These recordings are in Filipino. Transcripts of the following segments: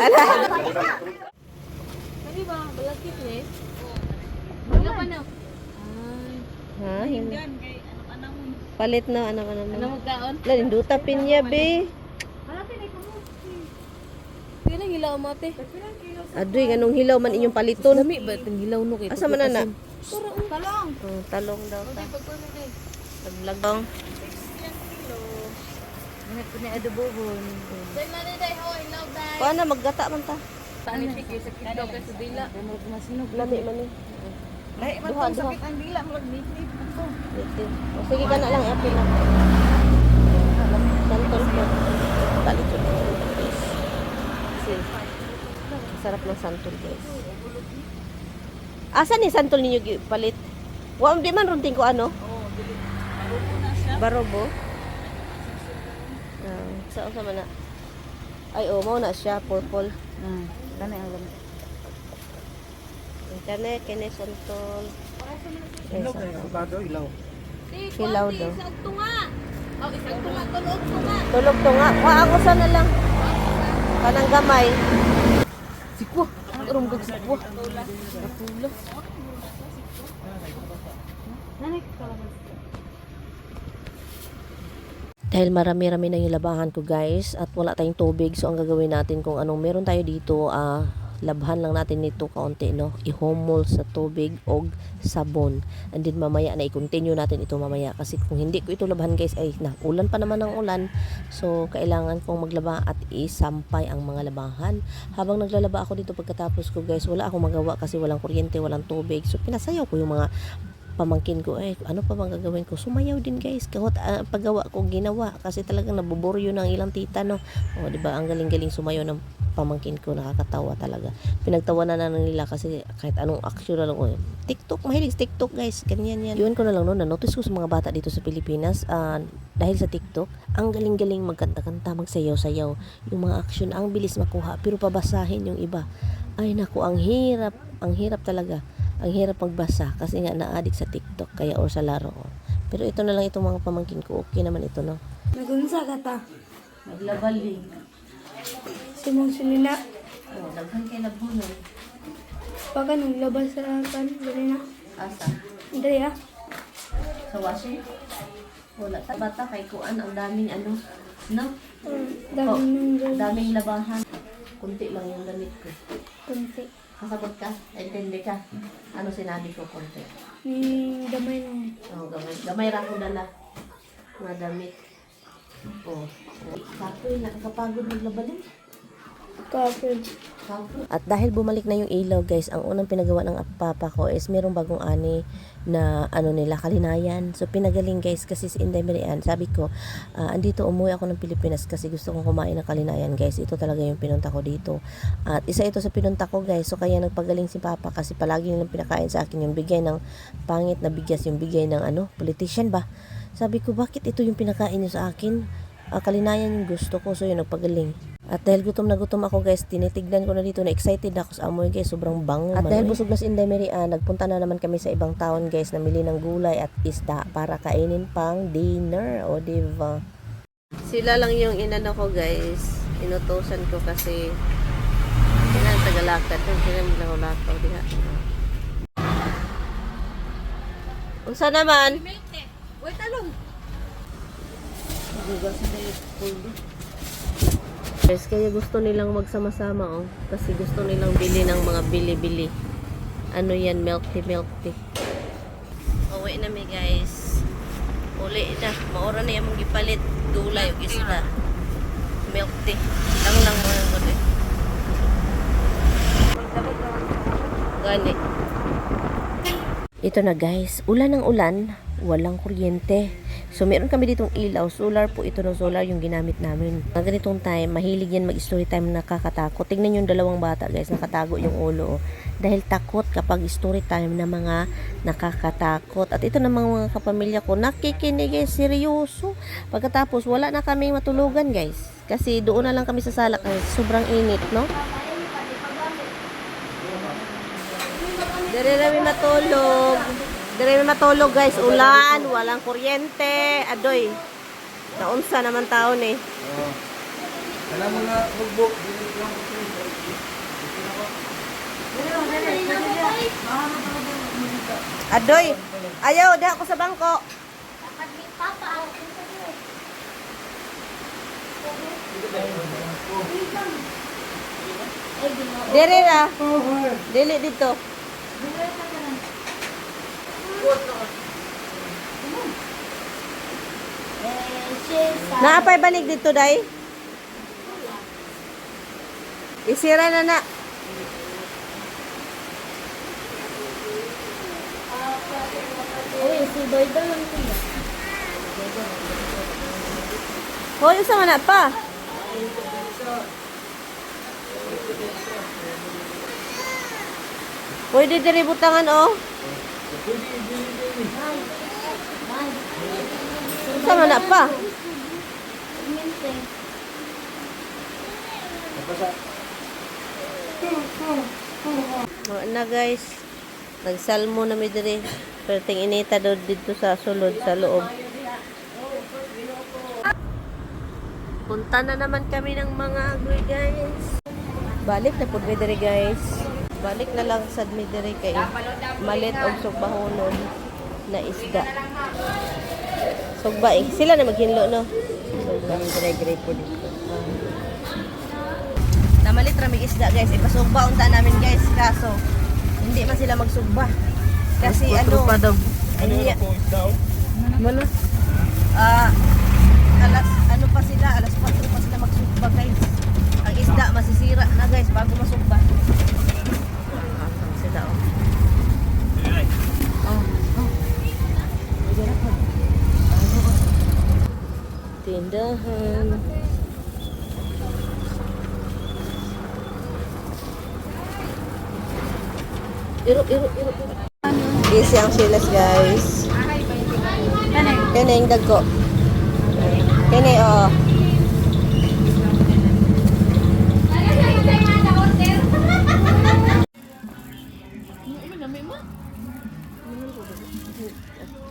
Ala. Kani ba? Balakit ni? Wala pa na. Ha? Hindi. Palit na, ano ano Ano ano. magkaon? Lalinduta pinya, be. Kailan hilaw mo ate? Adoy, ganong hilaw man inyong paliton. Lami ba itong hilaw no kay Asa man na na? Tara, ang talong. Oh, talong daw ta. Pagkuno din. Taglagong. Hanap ko ni adobohon. Day na ni day how I love that. Paano maggata man ta? Tani sige sa kiddo ka sa dila. Masinog. Lami man ni. Lahi man tong sakit ang dila mag nitnit ko. Dito. O sige ka na lang, apil na. Santol ko. Please. Kasi, sarap ng santol, guys. Asa ni santol ninyo palit? Wa di man runting ko ano? Barobo. Ah, sa usa man na. Ay, oh, mao na siya, purple. Hmm. Dami ang lamig. Internet, kene santol. Ilaw abogado, ilaw. Hilaw daw. Isang tunga. Oh, isang tunga tulog tunga. Tulog to nga. Wa ako sa na lang. Kanang gamay. Sikwa. Ang rumgag sikwa. Napula. Nanay ka Dahil marami-rami na yung labahan ko guys at wala tayong tubig so ang gagawin natin kung anong meron tayo dito ah labhan lang natin nito kaunti no? Ihomol sa tubig o sabon. And then mamaya na i-continue natin ito mamaya. Kasi kung hindi ko ito labhan guys ay na ulan pa naman ng ulan. So kailangan kong maglaba at isampay ang mga labahan. Habang naglalaba ako dito pagkatapos ko guys wala akong magawa kasi walang kuryente walang tubig. So pinasayaw ko yung mga pamangkin ko, eh, ano pa bang gagawin ko? Sumayaw din guys. Kahit ah, paggawa ko, ginawa. Kasi talagang nabuboryo ng ilang tita, no? O, di ba Ang galing-galing sumayaw ng pamangkin ko. Nakakatawa talaga. Pinagtawanan na nila kasi kahit anong action na lang. Oh, TikTok, mahilig TikTok guys. Ganyan yan. Yun ko na lang no, na-notice ko sa mga bata dito sa Pilipinas, ah, dahil sa TikTok, ang galing-galing magkanta-kanta, magsayaw-sayaw. Yung mga action, ang bilis makuha. Pero pabasahin yung iba. Ay naku, ang hirap. Ang hirap talaga ang hirap magbasa kasi nga na-addict sa TikTok kaya or sa laro ko. Pero ito na lang itong mga pamangkin ko. Okay naman ito, no? Nagunsa ka ta. Naglabaling. Simong sinina. Oh, daghan kay labunon. Pagka naglabas sa kan, gani na. Asa? Andrea. Sa washing? Wala. Sa bata kay kuan ang daming ano. No? Um, dami nang Ang gawin. daming labahan. Kunti lang yung damit ko. Kunti. Kasabot ka? Intindi ka? Ano sinabi ko kunti? Ni damay na. Oh, gamay. Gamay ra ko dala. Mga damit. Oh. Kapoy, nakakapagod maglabaling. Kapag. At dahil bumalik na yung ilaw guys, ang unang pinagawa ng papa ko is merong bagong ani na ano nila, kalinayan. So pinagaling guys kasi si Inday Marian, sabi ko, ah, andito umuwi ako ng Pilipinas kasi gusto kong kumain ng kalinayan guys. Ito talaga yung pinunta ko dito. At isa ito sa pinunta ko guys. So kaya nagpagaling si papa kasi palagi nilang pinakain sa akin yung bigay ng pangit na bigas, yung bigay ng ano, politician ba? Sabi ko, bakit ito yung pinakain niyo sa akin? Ah, kalinayan yung gusto ko. So yun, nagpagaling. At dahil gutom na gutom ako guys, tinitignan ko na dito na excited ako sa amoy guys, sobrang bango. At dahil busog na si Inday Ann, nagpunta na naman kami sa ibang town guys, namili ng gulay at isda para kainin pang dinner, o diba? Sila lang yung inano ko guys, inutosan ko kasi sila ang tagalakad, sila yung lakaw diha. Unsa naman? Wait, talong. Guys, kaya gusto nilang magsama-sama oh. Kasi gusto nilang bili ng mga bili-bili. Ano yan, milk tea, milk tea. Uwi na mi guys. Uli na. Maura na yung gipalit. Gulay o isda. Milk tea. Lang lang mo yung gulay. Gani. Ito na guys. Ulan ng ulan. Walang kuryente. So, meron kami ditong ilaw. Solar po ito ng solar yung ginamit namin. Mga ganitong time, mahilig yan mag-story time na nakakatakot. Tingnan yung dalawang bata guys, nakatago yung ulo. oh. Dahil takot kapag story time na mga nakakatakot. At ito namang mga kapamilya ko, nakikinig guys, seryoso. Pagkatapos, wala na kaming matulugan guys. Kasi doon na lang kami sa sala kasi sobrang init, no? Dire kami matulog. Dire kami matulog guys. Ulan, walang kuryente. Adoy. Naunsa naman taon eh. Kaya mga mag-book. Adoy, ayaw, di ako sa bangko. Dere na. Dili dito. Naapay banig dito, day? Isira na na. Uy, si Boyda lang kuya. Hoy, usa man na pa. Pwede diri butangan oh. Man na pa. Wala na guys. Nagsalmo na mi diri. Perting inita daw dito sa sulod sa loob. Punta na naman kami ng mga agoy guys. Balik na po diri guys. Balik na lang sa diri kay malit og sugbahonon na isda. Sugba eh. Sila na maghinlo no. Sugba. Gre-gre po dito. Namalit rami isda guys. Ipasugba unta namin guys. Kaso hindi man sila magsugba. Kasi ano. Ano niya? Malo. Ah, alas ano pa sila, alas 4 pa sila magsugba guys. Ang isda masisira na guys bago masugba. Ah, ang sila oh. Oh, oh. Ayan ako. Tindahan. Iro, iro, iro, iro. Busy ang silas guys. Kani yung dagko. Kani, oo.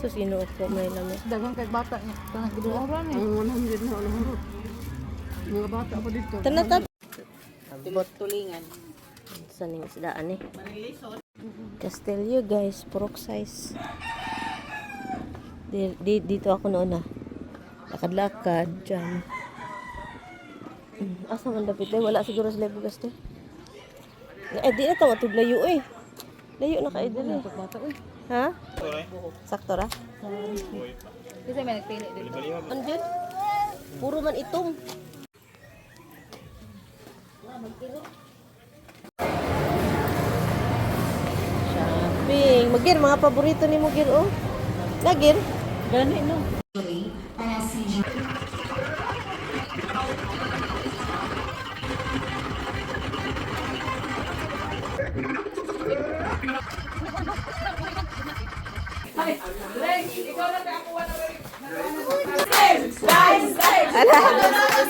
So, sino ko may lamit? Dagang kay bata niya. Tanang giduoran eh. Ang 100 na ano mo. Mga bata pa dito. Tanatap. Tibot tulingan. Sa ning isdaan eh. Castelio guys, pork size. Di, di, dito ako noon ah. Lakad-lakad dyan. Hmm, Asa man dapit eh? Wala siguro sa bugas eh. Eh, di na ito layo eh. Layo na kayo din eh. Ha? Sakto ra? Kasi may nagpili dito. Andiyan. Puro man itom. Shopping. Magir, mga paborito ni Mugir, oh. Nagir. Gani no. Helps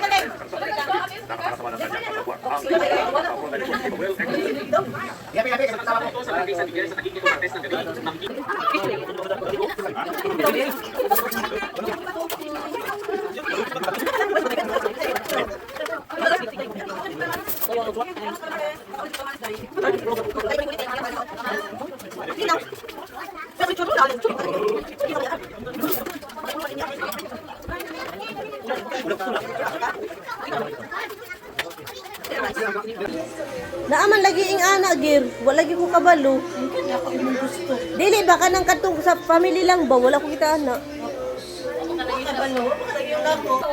Wala lagi ko kabalo. Dili ba ka nang katong sa family lang ba? Wala ko kita ana.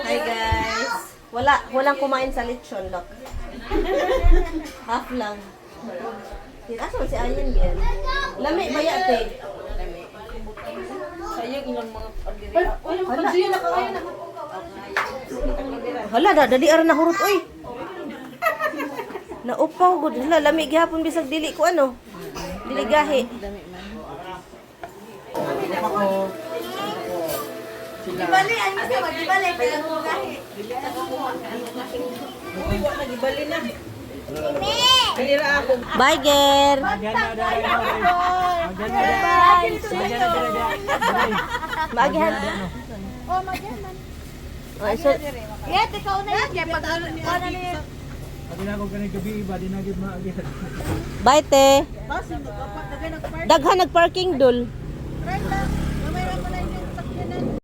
Hi guys. Wala, walang kumain sa lechon, look. Half lang. Asa man si Ayan Gel? Lami ba ya te? Hala, da, dali ara nahurot, oy. Naupaw gud. Hala, lami gihapon bisag dili ko ano. Dili gahi. Bali, ano siya? Magbali, kailangan mo gahi. Bye, Ger. Maagihan. Oh, magyan. Oh, so, Yet, ikaw na yun. Kaya pag ano na yun. bye, te. Daghan nagparking dul. Right lang.